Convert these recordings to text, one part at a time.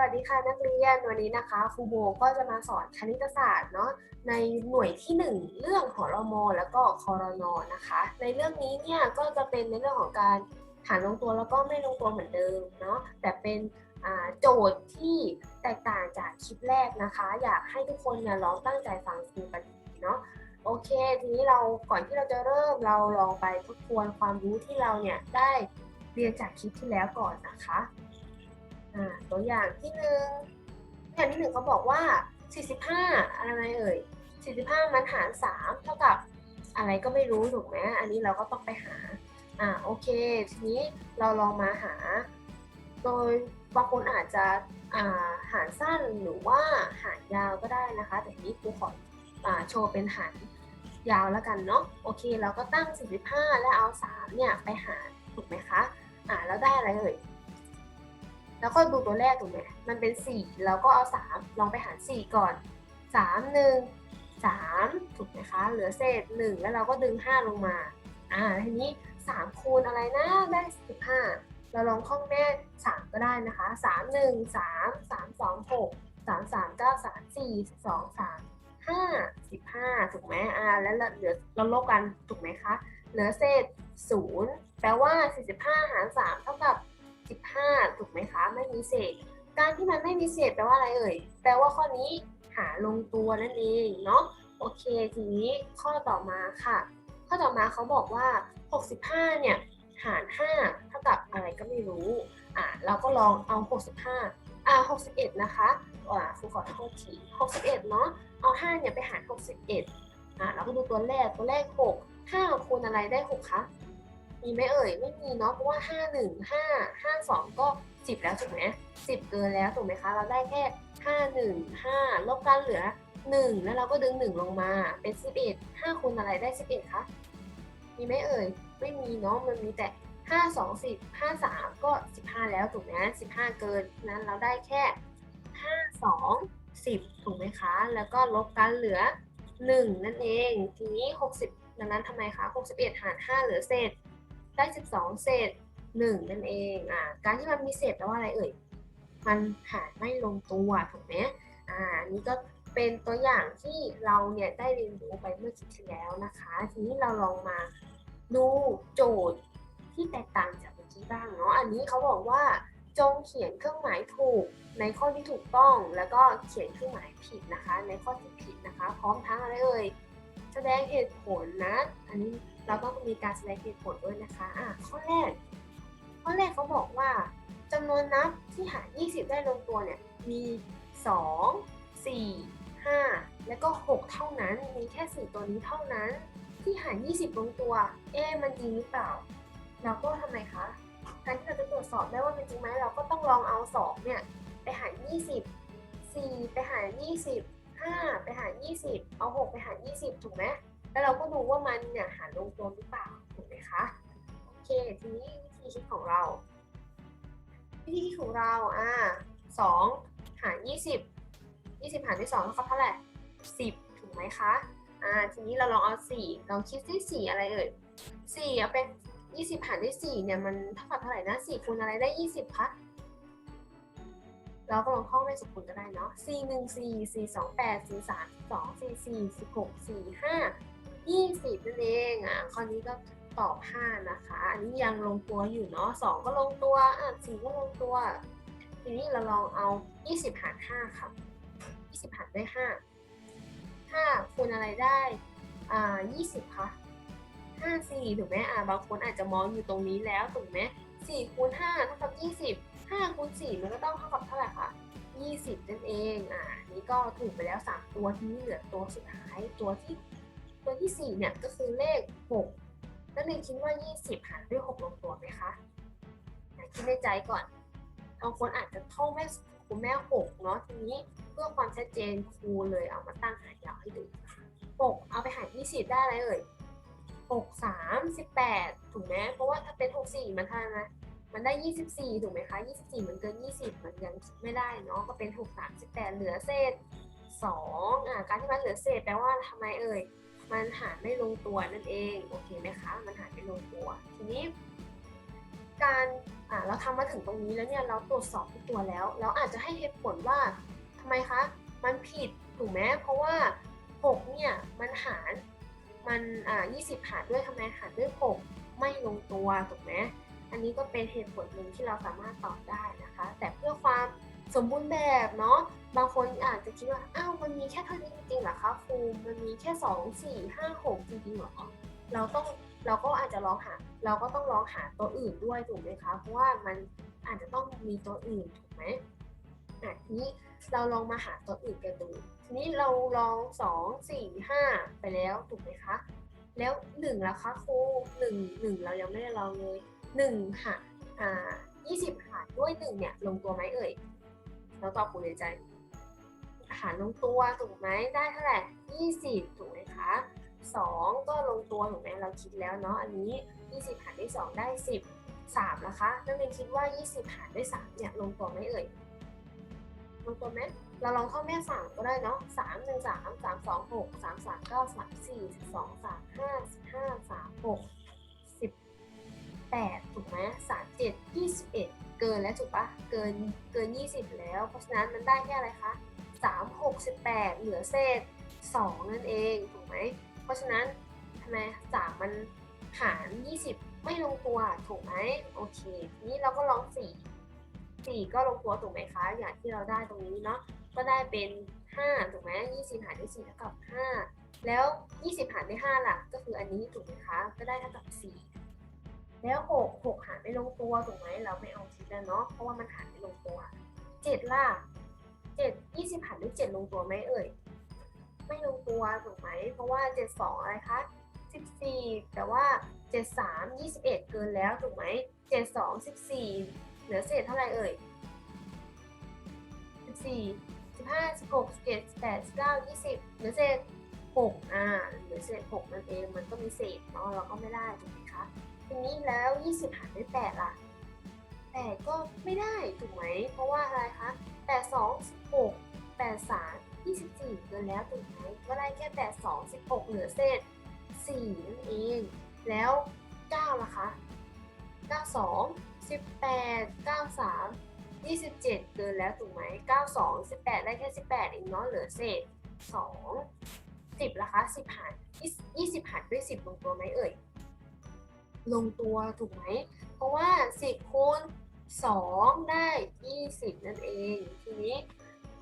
วัสดีค่ะนักเรียนวันนี้นะคะครูโบก็จะมาสอนคณิตศาสตร์เนาะในหน่วยที่ 1 เรื่องหอรมแล้วก็คอรนนะคะ ในเรื่องนี้เนี่ยก็จะเป็นในเรื่องของการหารลงตัวแล้วก็ไม่ลงตัวเหมือนเดิมเนาะแต่เป็นโจทย์ที่แตกต่างจากคลิปแรกนะคะ อยากให้ทุกคนเนี่ยลองตั้งใจฟังครูกันดีเนาะโอเค ทีนี้เราก่อนที่เราจะเริ่มเราลองไปทบทวนความรู้ที่เราเนี่ยได้เรียนจากคลิปที่แล้วก่อนนะคะ ตัวอย่างที่หนึ่งตัวอย่างที่หนึ่งเขาบอกว่า 45 อะไรเอ่ย 45 มันหาร 3 เท่ากับอะไรก็ไม่รู้ถูกไหมอันนี้เราก็ต้องไปหา อ่าโอเค ทีนี้เราลองมาหา โดยบางคนอาจจะอ่าหารสั้นหรือว่าหารยาวก็ได้นะคะ แต่ทีนี้ครูขออ่าโชว์เป็นหารยาวแล้วกันเนาะโอเค เราก็ตั้ง 45 แล้วเอา 3 เนี่ย ไปหารถูกไหมคะ อ่าแล้วได้อะไรเอ่ย แล้วก็ดูตัวแรกถูกไหมมันเป็น4เราก็เอา 3 ลองไปหาร 4 ก่อน 3 1 3 ถูกไหมคะ เหลือเศษ 1 แล้วเราก็ดึง 5 ลงมา อ่า ทีนี้ 3 คูณอะไรนะ ได้ 15 เราลองท่องแม่ 3 ก็ได้นะคะ 3 1 3 3 2 6 3 3 9 3 4 2 3 5 15 ถูกไหมอ่า แล้วเหลือเราลบกัน ถูกไหมคะ เหลือเศษ 0 แปลว่า 45 หาร 3 เท่ากับ 15 ถูกไหมคะ ไม่มีเศษ การที่มันไม่มีเศษแปลว่าอะไรเอ่ย แปลว่าข้อนี้หาลงตัวนั่นเองเนาะ โอเค ทีนี้ข้อต่อมาค่ะ ข้อต่อมาเขาบอกว่า 65 เนี่ย หาร 5 เท่ากับอะไรก็ไม่รู้ อ่าเราก็ลองเอา 65 อ่า61 นะคะอ่าครูขอโทษที61 เนาะ เอา 5 เนี่ยไปหาร 61 อ่าเราก็ดูตัวแรก ตัวแรก 6 5คูณอะไรได้ 6 คะ มีไหมเอ่ย ไม่มีเนาะเพราะว่า5 1 5 5 2ก็10แล้วถูกไหม10เกินแล้วถูกไหมคะ เราได้แค่5 1 5ลบกันเหลือ1แล้วเราก็ดึง1ลงมาเป็น11 5คูณอะไรได้11คะมีไหมเอ่ย ไม่มีเนาะมันมีแต่5 2 10 5 3ก็15แล้วถูกไหม15เกินนั้นเราได้แค่5 2 10ถูกไหมคะ แล้วก็ลบกันเหลือ1นั่นเอง ทีนี้60ดังนั้นทำไมคะ61หาร5เหลือเศษ ได้ 12 เศษ 1 นั่นเองอ่าการที่มันมีเศษแปลว่าอะไรเอ่ย มันหารไม่ลงตัวถูกไหมอ่านี่ก็เป็นตัวอย่างที่เราเนี่ยได้เรียนรู้ไปเมื่อคลิปที่แล้วนะคะ ทีนี้เราลองมาดูโจทย์ที่แตกต่างจากเมื่อกี้บ้างเนาะ อันนี้เขาบอกว่าจงเขียนเครื่องหมายถูกในข้อที่ถูกต้อง แล้วก็เขียนเครื่องหมายผิดนะคะ ในข้อที่ผิดนะคะ พร้อมทั้งอะไรเอ่ยแสดงเหตุผลนะ อันนี้ เราต้องมีการแสดงเหตุผลด้วยนะคะอะข้อแรก ข้อแรกเขาบอกว่าจำนวนนับที่หาร 20 ได้ลงตัวเนี่ยมี 2 4 5 แล้วก็ 6 เท่านั้น มีแค่ 4 ตัวนี้เท่านั้น ที่หาร 20 ลงตัว เอ๊มันจริงหรือเปล่า เราก็ทำไมคะการที่เราจะตรวจสอบได้ว่ามันจริงไหมเราก็ต้องลองเอา 2 เนี่ย ไปหาร 20 4 ไปหาร 20 5 ไปหาร 20 เอา 6 ไปหาร 20 ถูกไหม แล้วเราก็ดูว่ามันเนี่ยหารลงตัวหรือเปล่าถูกไหมคะโอเคทีนี้วิธีคิดของเรา วิธีคิดของเราอ่าสองหารยี่สิบยี่สิบหารด้วยสองเท่ากับเท่าไหร่สิบถูกไหมคะอ่าทีนี้เราลองเอาสี่ลองคิดที่สี่อะไรเอ่ยสี่เอาเป็นยี่สิบหารด้วยสี่เนี่ยมันเท่ากับเท่าไหร่นะสี่คูณอะไรได้ยี่สิบคะเราก็ลองท่องเลขสุดคูณก็ได้เนาะสี่หนึ่งสี่สี่สองแปดสี่ส ยี่สิบนั่นเองอ่าข้อนี้ก็ตอบ 5 นะคะ อันนี้ยังลงตัวอยู่เนาะ2ก็ลงตัวอะ4ก็ลงตัว ทีนี้เราลองเอา 20 หาร 5 ค่ะ 20 หารด้วย5 5คูณอะไรได้อ่า20คะ5 4 ถูกไหมอ่าบางคนอาจจะมองอยู่ตรงนี้แล้ว ถูกไหม4คูณ5เท่ากับ 20 5คูณ4มันก็ต้องเท่ากับเท่าไหร่คะ20 นั่นเอง อ่า นี่ก็ถูกไปแล้ว 3 ตัว ที่เหลือตัวสุดท้ายตัวที่ ตัวที่ 4 เนี่ยก็คือเลข 6 นักเรียนคิดว่า 20 หารด้วย 6 ลงตัวไหมคะคิดในใจก่อนบางคนอาจจะท่องแม่ครูแม่ 6 เนาะทีนี้เพื่อความชัดเจนครูเลยเอามาตั้งหารยาวให้ดู 6 เอาไปหาร 20 ได้อะไรเอ่ย6 3 18 ถูกไหมเพราะว่าถ้าเป็น 6 4 มันเท่านะ มันได้ 24 ถูกไหมคะ 24 มันเกิน 20 มันยังไม่ได้เนาะ ก็เป็น 6 3 18 เหลือเศษ2อ่า การที่มันเหลือเศษแปลว่าทำไมเอ่ย มันหารไม่ลงตัวนั่นเองโอเคไหมคะมันหารไม่ลงตัว ทีนี้ การเราทำมาถึงตรงนี้แล้วเนี่ยเราตรวจสอบทุกตัวแล้ว เราอาจจะให้เหตุผลว่าทำไมคะมันผิดถูกไหมเพราะว่า 6 เนี่ยมันหารมันอ่า20 หารด้วยทำไมหารด้วย 6 ไม่ลงตัวถูกไหมอันนี้ก็เป็นเหตุผลหนึ่งที่เราสามารถตอบได้นะคะ แต่เพื่อความ สมบูรณ์แบบเนาะบางคนอาจจะคิดว่าอ้าวมันมีแค่เท่านี้จริงๆเหรอคะครูมันมีแค่2 4 5 6จริงๆเหรอเราต้องเราก็อาจจะลองหา เราก็ต้องลองหาตัวอื่นด้วยถูกไหมคะเพราะว่ามันอาจจะต้องมีตัวอื่นถูกไหมอะทีนี้เราลองมาหาตัวอื่นกันดูทีนี้เราลอง2 4 5ไปแล้วถูกไหมคะแล้ว1ล่ะคะครู1 1เรายังไม่ได้ลองเลย1หารอ่า20หารด้วย1เนี่ยลงตัวไหมเอ่ย เราตอบคูณในใจหารลงตัวถูกไหมได้เท่าไหร่20ถูกไหมคะ2ก็ลงตัวถูกไหมเราคิดแล้วเนาะอันนี้20หารด้วย2ได้10 3นะคะนักเรียนคิดว่า20หารด้วย3เนี่ยลงตัวไหมเอ่ยลงตัวไหมเราลองเข้าแม่3ก็ได้เนาะ3 1 3 3 2 6 3 3 9 3 4 12 3 5 15 3 6 18ถูกไหม3 7 21เเกินแล้วถูกปะเกินเกิน 20 แล้ว เพราะฉะนั้นมันได้แค่อะไรคะ3 6 8 เหลือเศษ 2 นั่นเองถูกไหมเพราะฉะนั้นทำไม3มันหาร 20 ไม่ลงตัวถูกไหมโอเคทีนี้เราก็ลอง 4 4 ก็ลงตัวถูกไหมคะ อย่างที่เราได้ตรงนี้เนาะก็ได้เป็น 5 ถูกไหม20 หารด้วย4เท่ากับ 5 แล้ว 20 หารด้วย5ล่ะ ก็คืออันนี้ถูกไหมคะ ก็ได้เท่ากับ 4 แล้ว6 6หกหารไม่ลงตัวถูกไหมเราไม่เอาคิดแล้วเนาะเพราะว่ามันหารไม่ลงตัว7ล่ะ7 20หารด้วย7ลงตัวไหมเอ่ยไม่ลงตัวถูกไหมเพราะว่า72องอะไรคะ14แต่ว่า73 21เอ็ดเกินแล้วถูกไหม72 14เหลือเศษเท่าไหร่เอ่ย14 15 16 17 18 19 20เจ็ดแปดเก้ายี่สิบเหลือเศษ6อ่าเหลือเศษ6นั่นเองมันก็มีเศษเนาะเราก็ไม่ได้ถูกไหมคะ ทีนี้แล้ว 20 หารด้วย8ล่ะ 8 ก็ไม่ได้ถูกไหม เพราะว่าอะไรคะ 8 2 16 8 3 24 เกินแล้วถูกไหม ก็ได้แค่ 8 2 16 เหลือเศษ 4 นั่นเอง แล้ว 9 ล่ะคะ 92 18 93 27 เกินแล้วถูกไหม 92 18 ได้แค่ 18 เองเนาะเหลือเศษ 2 10ล่ะคะ 10 หาร 20 หารด้วย 10ลงตัวไหมเอ่ย ลงตัวถูกไหม เพราะว่า 10คูณ2 ได้ 20 นั่นเอง ทีนี้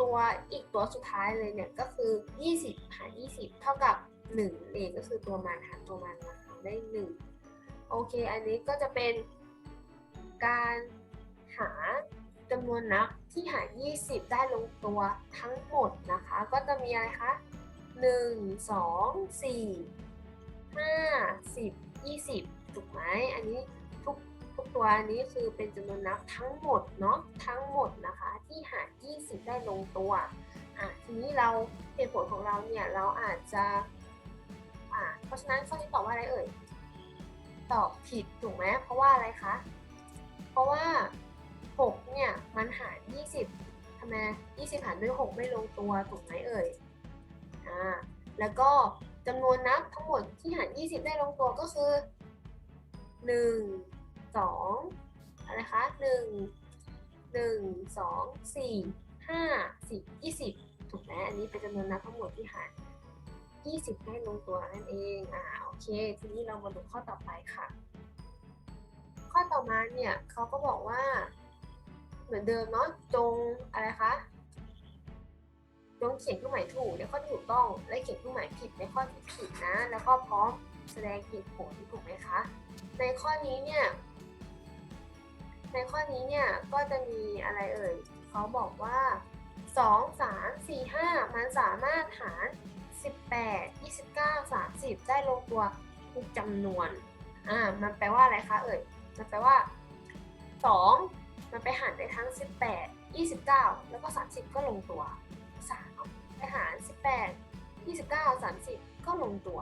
ตัวอีกตัวสุดท้ายเลยเนี่ยก็คือ 20 หาร 20 เท่ากับ1เองก็คือตัวมันหารตัวมันนะคะได้ 1 โอเค อันนี้ก็จะเป็นการหาจำนวนนับที่หาร 20 ได้ลงตัวทั้งหมดนะคะ ก็จะมีอะไรคะ 1 2 4 5 10 20 ถูกไหมอันนี้ทุกทุกตัวอันนี้คือเป็นจำนวนนับทั้งหมดเนาะทั้งหมดนะคะที่หาร 20 ได้ลงตัวอะทีนี้เราเหตุผลของเราเนี่ยเราอาจจะอ่าเพราะฉะนั้นข้อนี้ตอบว่าอะไรเอ่ยตอบผิดถูกไหมเพราะว่าอะไรคะเพราะว่า 6 เนี่ยมันหาร 20ทำไม20 หารด้วย 6 ไม่ลงตัวถูกไหมเอ่ยอ่าแล้วก็จำนวนนับทั้งหมดที่หาร 20 ได้ลงตัวก็คือ 1 2องอะไรคะ1 1 2 4 5 10 20ถูกไหมอันนี้เป็นจำนวนนับทั้งหมดที่หาร20ได้ลงตัวนั่นเองอ่าโอเค ทีนี้เรามาดูข้อต่อไปค่ะ ข้อต่อมาเนี่ยเขาก็บอกว่า เหมือนเดิมเนาะจงอะไรคะจงเขียนเครื่องหมายถูกในข้อที่ถูกต้อง และเขียนเครื่องหมายผิดในข้อที่ผิดนะ แล้วก็พร้อม แสดงเหตุผลถูกไหมคะ ในข้อนี้เนี่ยในข้อนี้เนี่ยก็จะมีอะไรเอ่ยเขาบอกว่า 2 3 4 5 มันสามารถหาร 18 29 30 ได้ลงตัวทุกจำนวน อ่า มันแปลว่าอะไรคะเอ่ย มันแปลว่า 2 มันไปหารได้ทั้ง 18 29 แล้วก็ 30 ก็ลงตัว 3 ไปหาร 18 29 30 ก็ลงตัว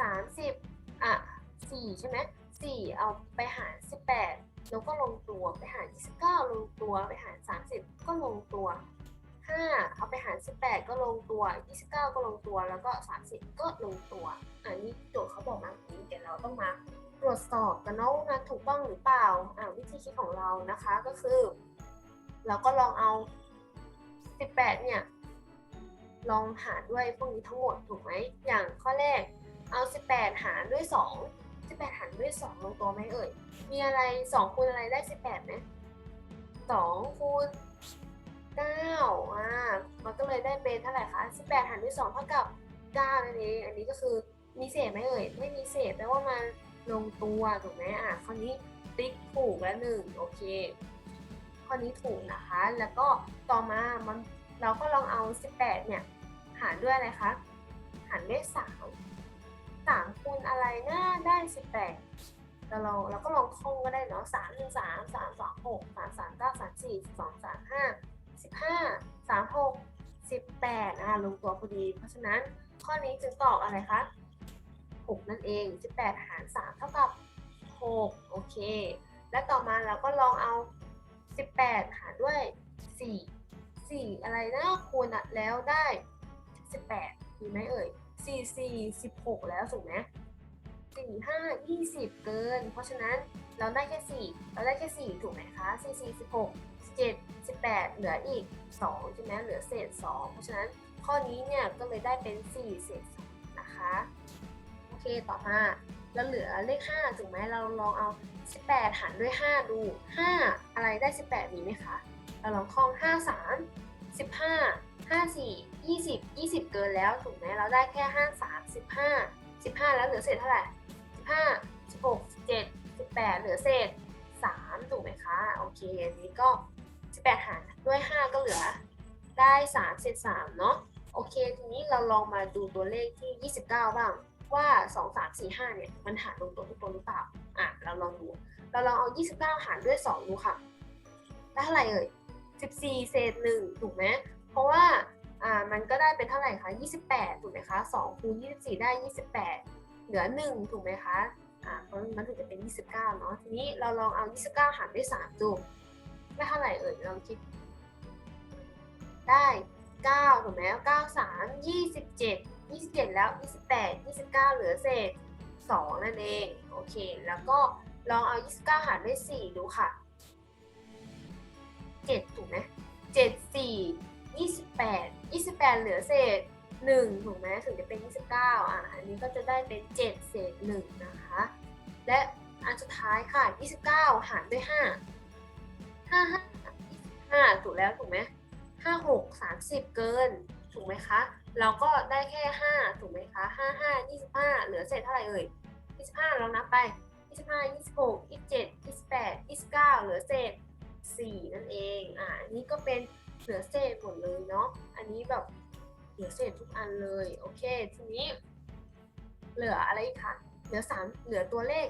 30อะ4ใช่ไหม4เอาไปหาร18แล้วก็ลงตัวไปหาร29ลงตัวไปหาร30ก็ลงตัว5เอาไปหาร18ก็ลงตัว29ก็ลงตัวแล้วก็30ก็ลงตัว อันนี้โจทย์เขาบอกมาแบบนี้เดี๋ยวเราต้องมาตรวจสอบกันเนาะว่างานถูกต้องหรือเปล่าอ่าวิธีคิดของเรานะคะก็คือ เราก็ลองเอา 18 เนี่ย ลองหารด้วยพวกนี้ทั้งหมดถูกไหมอย่างข้อแรก เอา 18 หารด้วย 2 18 หารด้วย 2 ลงตัวไหมเอ่ย มีอะไร 2 คูณอะไรได้ 18ไหม2คูณ9อ่า มันก็เลยได้เป็นเท่าไหร่คะ 18 หารด้วย 2 เท่ากับ9นั่นเองอันนี้ก็คือมีเศษไหมเอ่ย ไม่มีเศษแปลว่ามันลงตัวถูกไหมอะข้อนี้ติ๊กถูกแล้วหนึ่งโอเคข้อนี้ถูกนะคะ แล้วก็ต่อมามันเราก็ลองเอา 18 เนี่ย หารด้วยอะไรคะ หารด้วย3 สามคูณอะไรนะได้สิบแปดเราเราก็ลองท่องก็ได้เนาะสามหนึ่งสามสามสองหกสามสามเก้าสามสี่สองสามห้าสิบห้าสามหกสิบแปดอ่าลงตัวพอดี เพราะฉะนั้นข้อนี้จึงตอบอะไรคะหกนั่นเองสิบแปดหารสามเท่ากับหกโอเค และต่อมาเราก็ลองเอาสิบแปดหารด้วยสี่สี่อะไรนะคูณแล้วได้สิบแปดดีไหมเอ่ย 4 4 16แล้วถูกไหม4 5 20เกิน เพราะฉะนั้นเราได้แค่4เราได้แค่4ถูกไหมคะ4 4 16 17 18เจ็ดสิบแปดเหลืออีก2ใช่ไหมเหลือเศษ2เพราะฉะนั้นข้อนี้เนี่ยก็เลยได้เป็น4เศษ2นะคะโอเคต่อมาเราเหลือเลข5ถูกไหมเราลองเอา18หารด้วย5ดู5อะไรได้18มีไหมคะเราลองคล้อง5 3 15 5 4 20 20 เกินแล้วถูกไหมเราได้แค่5 3 15 15 แล้วเหลือเศษเท่าไหร่ 15 16 17 18 เหลือเศษ 3 ถูกไหมคะ โอเค อันนี้ก็ 18 หารด้วย 5 ก็เหลือได้ 3 เศษ 3 เนาะโอเค ทีนี้เราลองมาดูตัวเลขที่ 29 บ้างว่า 2 3 4 5 เนี่ย มันหารลงตัวทุกตัวหรือเปล่า อะ เราลองดู เราลองเอา 29 หารด้วย 2 ดูค่ะ ได้เท่าไหร่เอ่ย 14 เศษ 1 ถูกไหมเพราะว่าอ่ามันก็ได้เป็นเท่าไหร่คะ 28 ถูกไหมคะ2คูณ24 ได้ 28 เหลือ 1 ถูกไหมคะอ่าเพราะมันถึงจะเป็น 29 เนาะทีนี้เราลองเอา 29 หารด้วย 3 ดูได้เท่าไหร่เอ่ยลองคิด ได้9ถูกไหม9 3 27 27 แล้ว 28 29 เหลือเศษ 2 นั่นเอง โอเค แล้วก็ลองเอา 29 หารด้วย 4 ดูค่ะ 7ถูกไหม7 4 28 28เหลือเศษ1ถูกไหมถึงจะเป็น29อะอันนี้ก็จะได้เป็น7เศษ1นะคะ และอันสุดท้ายค่ะ29หารด้วย5 5 5 25ถูกแล้วถูกไหมห้าหกสามสิบเกินถูกไหมคะ เราก็ได้แค่ห้าถูกไหมคะห้าห้ายี่สิบห้าเหลือเศษเท่าไหร่เอ่ยยี่สิบห้าเรานับไปยี่สิบห้ายี่สิบหกยี่สิบเจ็ดยี่สิบแปดยี่สิบเก้าเหลือเศษ สี่นั่นเองอ่าอันนี้ก็เป็นเหลือเศษหมดเลยเนาะอันนี้แบบเหลือเศษทุกอันเลยโอเคทีนี้ เหลืออะไรคะเหลือสามเหลือตัวเลข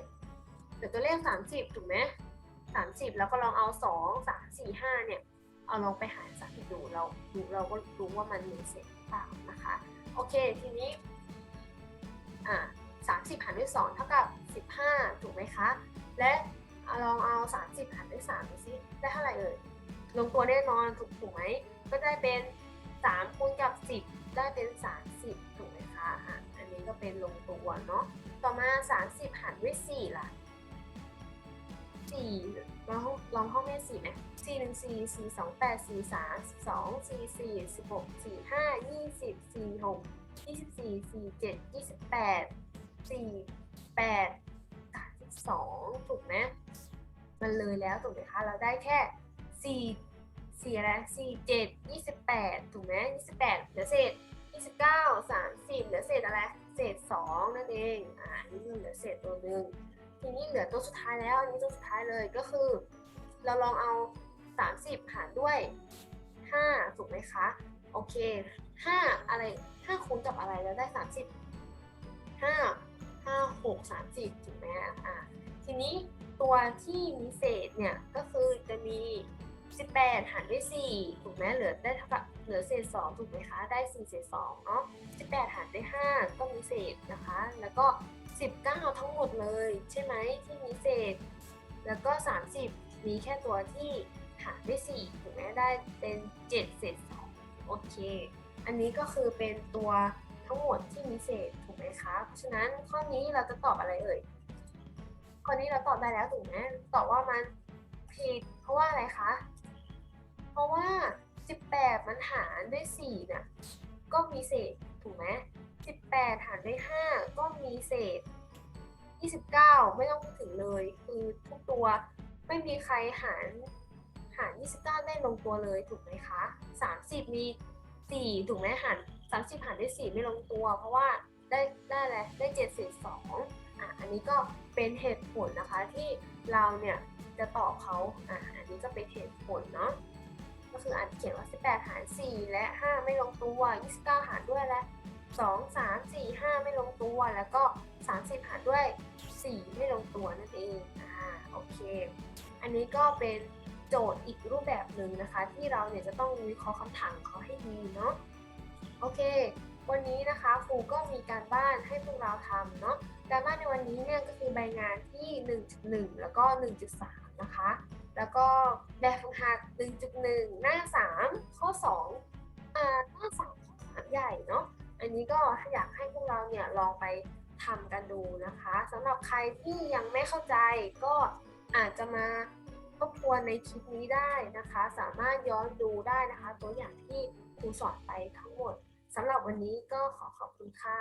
เหลือตัวเลขสามสิบถูกไหมสามสิบแล้วก็ลองเอาสองสามสี่ห้าเนี่ย เอาลองไปหารสักดูเราดูเราก็รู้ว่ามันมีเศษหรือเปล่านะคะ โอเคทีนี้อ่าสามสิบหารด้วยสองเท่ากับสิบห้าถูกไหมคะ และ อลองเอาสามสิบหารด้วยสามดูซิได้เท่าไหร่เอ่ยลงตัวแน่นอนถูกถูกไหมก็ได้เป็นสามคูณกับสิบได้เป็นสามสิบถูกไหมคะอันนี้ก็เป็นลงตัวเนาะต่อมาสามสิบหารด้วยสี่ล่ะสี่ลองลองห้องแม่สี่ไหมสี่หนึ่งสี่สี่สองแปดสี่สามสองสี่สี่สิบหกสี่ห้ายี่สิบสี่หกยี่สิบสี่สี่เจ็ดยี่สิบแปดสี่แปดสามสิบสองถูกไหม มันเลยแล้วถูกไหมคะ เราได้แค่สี่สี่อะไรสี่เจ็ดยี่สิบแปดถูกไหมยี่สิบแปดเหลือเศษยี่สิบเก้าสามสิบเหลือเศษอะไร เศษสองนั่นเอง อ่า นี่เหลือเศษตัวหนึ่งทีนี้เหลือตัวสุดท้ายแล้ว อันนี้ตัวสุดท้ายเลยก็คือ เราลองเอา30หารด้วย5ถูกไหมคะ โอเค5อะไร5คูณกับอะไรแล้วได้30 5 5 6 30ถูกไหมอะ ทีนี้ตัวที่มีเศษเนี่ยก็คือจะมี 18 หารด้วย 4 ถูกไหมเหลือได้เท่ากับเหลือเศษ 2 ถูกไหมคะ ได้ 4 เศษ2เนาะ18 หารด้วย 5 ก็มีเศษนะคะ แล้วก็ 19 ทั้งหมดเลย ใช่ไหมที่มีเศษ แล้วก็ 30 มีแค่ตัวที่หารด้วย 4 ถูกไหมได้เป็น 7 เศษ 2 โอเค อันนี้ก็คือเป็นตัวทั้งหมดที่มีเศษถูกไหมคะ เพราะฉะนั้นข้อนี้เราจะตอบอะไรเอ่ย ข้อนี้เราตอบได้แล้วถูกไหมตอบว่ามันผิดเพราะว่าอะไรคะ เพราะว่า 18 มันหารด้วย4เนี่ยก็มีเศษถูกไหม18 หารด้วย5ก็มีเศษ 29 ไม่ต้องพูดถึงเลย คือทุกตัวไม่มีใครหารหาร 29 ได้ลงตัวเลยถูกไหมคะ 30 มี 4 ถูกไหมหาร 30 หารด้วย 4 ไม่ลงตัว เพราะว่าได้ได้อะไรได้7เนี้ก็เป็นเหตุผลนะคะที่เราเนี่ยจะตอบเขาอะอันนี้ก็เป็นเหตุผลเนาะก็คืออาจจะเขียนว่า 18 หาร 4 และ 5 ไม่ลงตัว 29 หารด้วยและ 2 3 4 5 ไม่ลงตัว แล้วก็ 30 หารด้วย 4 ไม่ลงตัวนั่นเอง อ่า โอเค อันนี้ก็เป็นโจทย์อีกรูปแบบหนึ่งนะคะ ที่เราเนี่ยจะต้องวิเคราะห์คำถามเขาให้ดีเนาะ โอเค วันนี้นะคะครูก็มีการบ้านให้พวกเราทำเนาะการบ้านในวันนี้เนี่ยก็คือใบงานที่ 1.1 แล้วก็ 1.3 นะคะ แล้วก็แบบฝึกหัด 1.1 หน้า 3 ข้อ2อ่าหน้า 3 ข้อ 3 ใหญ่เนาะอันนี้ก็อยากให้พวกเราเนี่ยลองไปทำกันดูนะคะสำหรับใครที่ยังไม่เข้าใจก็อาจจะมาทบทวนในคลิปนี้ได้นะคะ สามารถย้อนดูได้นะคะ ตัวอย่างที่ครูสอนไปทั้งหมด สำหรับวันนี้ก็ขอขอบคุณค่ะ